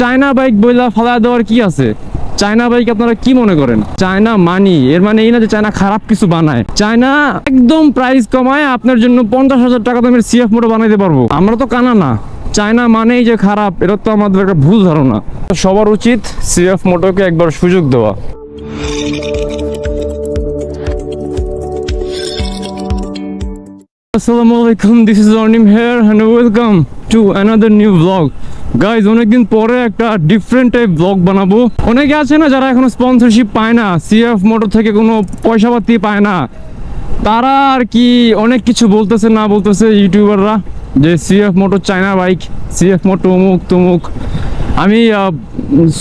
China bike বইলা ফালা দেওয়ার কি আছে? চায়না বাইক আপনারা কি মনে করেন? চায়না মানি, এর মানে এই না যে চায়না খারাপ কিছু বানায়। চায়না একদম প্রাইস কমায়, আপনার জন্য পঞ্চাশ হাজার টাকা দামের সিএফ মোটো বানাইতে পারব। আমরা তো কানা না। চায়না মানেই যে খারাপ, এটা তো আমাদের একটা ভুল ধারণা। সবার উচিত সিএফ মোটোকে একবার সুযোগ দেওয়া। আসসালামু আলাইকুম this is Anim here and welcome to another new blog guys অনেকদিন পরে একটা ডিফারেন্ট টাইপ ব্লগ বানাবো। অনেকে আছে না যারা এখনও স্পন্সরশিপ পায় না সিএফ মোটর থেকে কোনো পয়সা পাতি পায় না। তারা আর কি অনেক কিছু বলতেছে, না বলতেছে ইউটিউবাররা, যে CF motor China bike CF motor অমুক, তমুক। আমি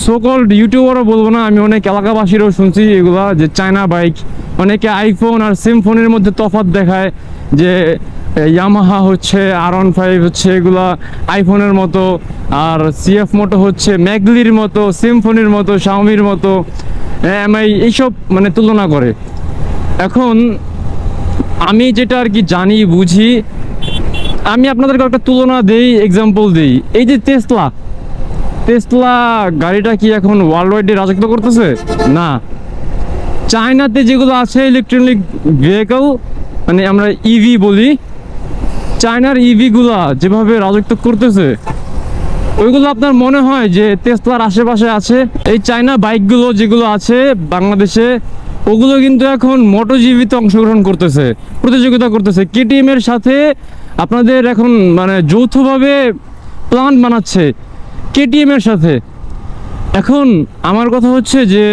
সকল ইউটিউবারও বলব না, আমি অনেক এলাকাবাসীরও শুনছি এগুলা, যে চায়না বাইক অনেকে আইফোন আর সিম ফোনের মধ্যে তফাৎ দেখায়। যে ইয়ামাহা হচ্ছে আর ওয়ান ফাইভ হচ্ছে, এগুলা আইফোনের মতো, আর সিএফ মোটো হচ্ছে ম্যাগলির মতো সিমফোনির মতো শাওমির মতো এমআই এইসব মানে তুলনা করে। এখন, আমি যেটা আর কি জানি, বুঝি, আমি আপনাদেরকে একটা তুলনা দেই এক্সাম্পল দিই। এই যে টেসলা টেসলা গাড়িটা কি এখন ওয়ার্ল্ড ওয়াইডে রাজত্ব করতেছে? না। চায়নাতে যেগুলো আছে ইলেকট্রনিক ভেহিকল মানে আমরা ইভি বলি। চায়নার ইভিগুলা যেভাবে রাজত্ব করতেছে, ওইগুলো আপনার মনে হয় যে টেসলার আশেপাশে আছে? এই চায়না বাইকগুলো যেগুলো আছে বাংলাদেশে, ওগুলো কিন্তু এখন মোটোজিভিতে অংশগ্রহণ করতেছে, প্রতিযোগিতা করতেছে। কেটিএম এর সাথে আপনাদের এখন মানে যৌথভাবে প্ল্যান বানাচ্ছে? কেটিএম এর সাথে? এখন আমার কথা হচ্ছে যে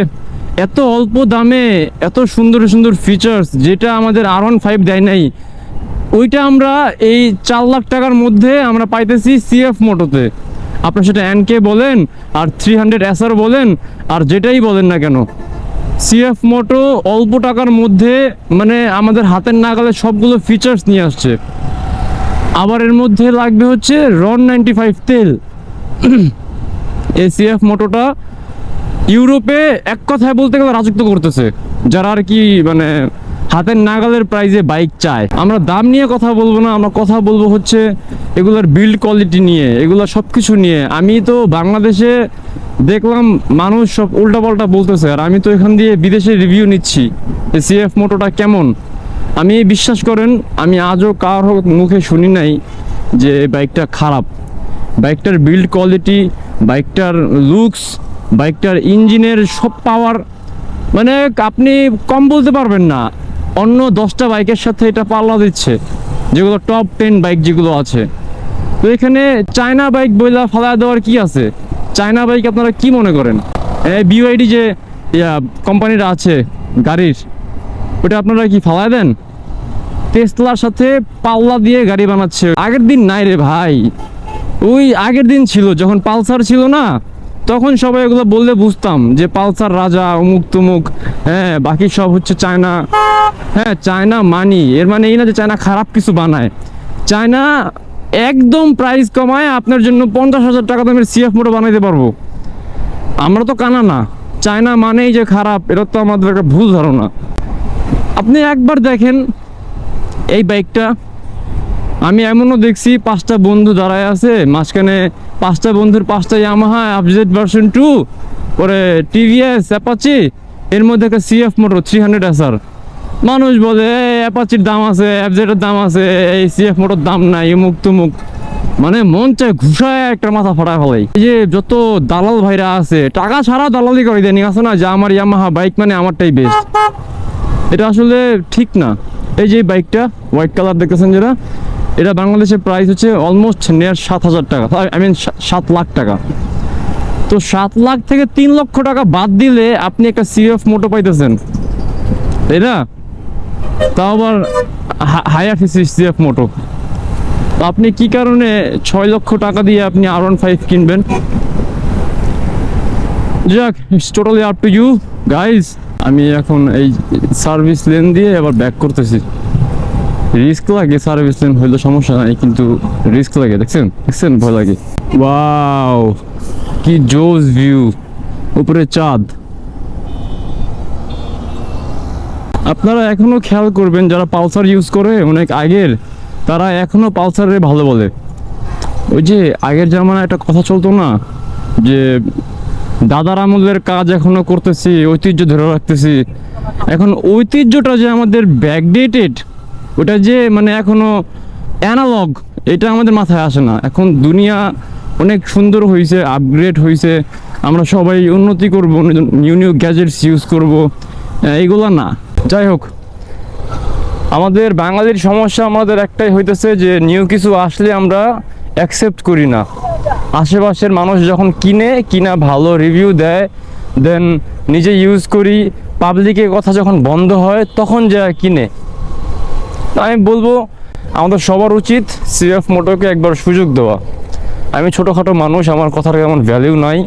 এত অল্প দামে এত সুন্দর সুন্দর ফিচার্স যেটা আমাদের আর ওয়ান ফাইভ দেয় নাই, ওইটা আমরা এই চার লাখ টাকার মধ্যে আমরা পাইতেছি সিএফ মোটোতে আপনার সেটা এনকে বলেন আর থ্রি হান্ড্রেড এসআর বলেন আর যেটাই বলেন না কেন। সিএফ মোটো অল্প টাকার মধ্যে মানে আমাদের হাতের নাগালে সবগুলো ফিচার্স নিয়ে আসছে। আবার এর মধ্যে লাগবে হচ্ছে রন নাইনটি ফাইভ তেল। এসিএফ মোটোটা ইউরোপে এক কথায় বলতে গেলে রাজত্ব করতেছে। যারা আর কি মানে হাতের নাগালের প্রাইজে বাইক চায়। আমরা দাম নিয়ে কথা বলব না, আমরা কথা বলব হচ্ছে এগুলোর বিল্ড কোয়ালিটি নিয়ে, এগুলো সব কিছু নিয়ে। আমি তো বাংলাদেশে দেখলাম মানুষ সব উল্টাপাল্টা বলতেছে, আর আমি তো এখান দিয়ে বিদেশে রিভিউ নিচ্ছি সিএফ মোটোটা কেমন। আমি বিশ্বাস করেন, আমি আজও কারও মুখে শুনি নাই যে বাইকটা খারাপ। বাইকটার বিল্ড কোয়ালিটি বাইকটার লুকস বাইকটার ইঞ্জিনের সব পাওয়ার মানে আপনি কম বলতে পারবেন না। অন্য দশটা বাইকের সাথে এটা পাল্লা দিচ্ছে, যেগুলো টপ টেন বাইক যেগুলো আছে। তো এখানে চায়না বাইক বইলা ফালা দেওয়ার কি আছে? চায়না বাইক আপনারা কি মনে করেন? এই বিওআইডি যে কোম্পানিটা আছে, গাড়ির, ওটা আপনারা কি ফালায় দেন? টেসলার সাথে পাল্লা দিয়ে গাড়ি বানাচ্ছে। আগের দিন নাই রে ভাই। ওই আগের দিন ছিল, যখন পালসার ছিল না তখন সবাই এগুলো বললে বুঝতাম যে পালসার রাজা, অমুক তুমুক হ্যাঁ বাকি সব হচ্ছে চায়না হ্যাঁ চায়না মানি, এর মানে এই না যে চায়না খারাপ কিছু বানায়। চায়না একদম প্রাইস কমায়, আপনার জন্য পঞ্চাশ হাজার টাকা দামের সিএফ মোটো বানাইতে পারব। আমরা তো কানা না, চায়না মানেই যে খারাপ, এটা তো আমাদের একটা ভুল ধারণা। আপনি একবার দেখেন এই বাইকটা আমি এমনও দেখছি, পাঁচটা বন্ধু দাঁড়ায় আছে, মাঝখানে পাঁচটা বন্ধুর পাঁচটা ইয়ামাহা আপজেড ভার্সন টু পরে টিভিএস অ্যাপাচি এর মধ্যে একটা সিএফ মোটর থ্রি হান্ড্রেড এসার মানুষ বলে অ্যাপাচির দাম আছে অ্যাপজেটের দাম আছে, এই সিএফ মোটর দাম নাই মুখ তুমুক মানে মন চায় ঘুষায় একটা মাথা ফাটা ফেলাই। এই যে যত দালাল ভাইরা আছে, টাকা ছাড়া দালালি করে দেয়নি, আছে না? যে আমার ইয়ামাহা বাইক মানে আমারটাই বেস্ট এটা আসলে ঠিক না। এই যে বাইকটা হোয়াইট কালার দেখতেছেন যেটা এটা বাংলাদেশের প্রাইস হচ্ছে অলমোস্ট নিয়ার সাত হাজার টাকা। আই মিন সাত লাখ টাকা। তো সাত লাখ থেকে তিন লক্ষ টাকা বাদ দিলে আপনি একটা সিএফ মোটো পাইতেছেন। তাই না? তাও আবার হায়ার সিএফ মোটো আপনি কি কারণে ছয় লক্ষ টাকা দিয়ে আপনি আর ওয়ান ফাইভ কিনবেন? যাক it's totally up to you guys আমি এখন এই সার্ভিস লেন দিয়ে আবার ব্যাক করতেছি। রিস্ক লাগে সার্ভিস হইলে সমস্যা নাই, কিন্তু রিস্ক লাগে, দেখছেন? দেখছেন? ভয় লাগে। ওয়াও কি জোস ভিউ উপরে চাঁদ। আপনারা এখনও খেয়াল করবেন, যারা পালসার ইউজ করে, অনেক আগের, তারা এখনও পালসারে ভালো বলে। ওই যে, আগের জামানায় একটা কথা চলতো না, যে দাদার আমলের কাজ এখনও করতেছি, ঐতিহ্য ধরে রাখতেছি। এখন ঐতিহ্যটা যে আমাদের ব্যাকডেটেড ওটা যে মানে এখনও অ্যানালগ এটা আমাদের মাথায় আসে না। এখন দুনিয়া অনেক সুন্দর হয়েছে আপগ্রেড হয়েছে আমরা সবাই উন্নতি করব নিউ নিউ গ্যাজেটস ইউজ করব এইগুলো না। যাই হোক, আমাদের বাঙালির সমস্যা আমাদের একটাই হইতেছে যে নিউ কিছু আসলে আমরা অ্যাকসেপ্ট করি না। আশেপাশের মানুষ যখন কিনে, কিনা ভালো রিভিউ দেয় দেন নিজে ইউজ করি পাবলিকের কথা যখন বন্ধ হয়, তখন যা কিনে। আমি বলব, আমাদের সবার উচিত সিএফ মোটোকে একবার সুযোগ দেওয়া। আমি ছোটোখাটো মানুষ, আমার কথার এমন ভ্যালিউ নাই,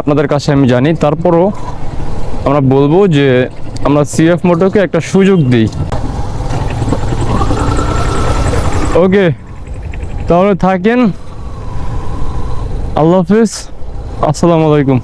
আপনাদের কাছে আমি জানি। তারপরও আমরা বলব যে, আমরা সিএফ মোটোকে একটা সুযোগ দিই। ওকে, তাহলে থাকেন। আল্লাহ হাফিজ। আসসালামু আলাইকুম।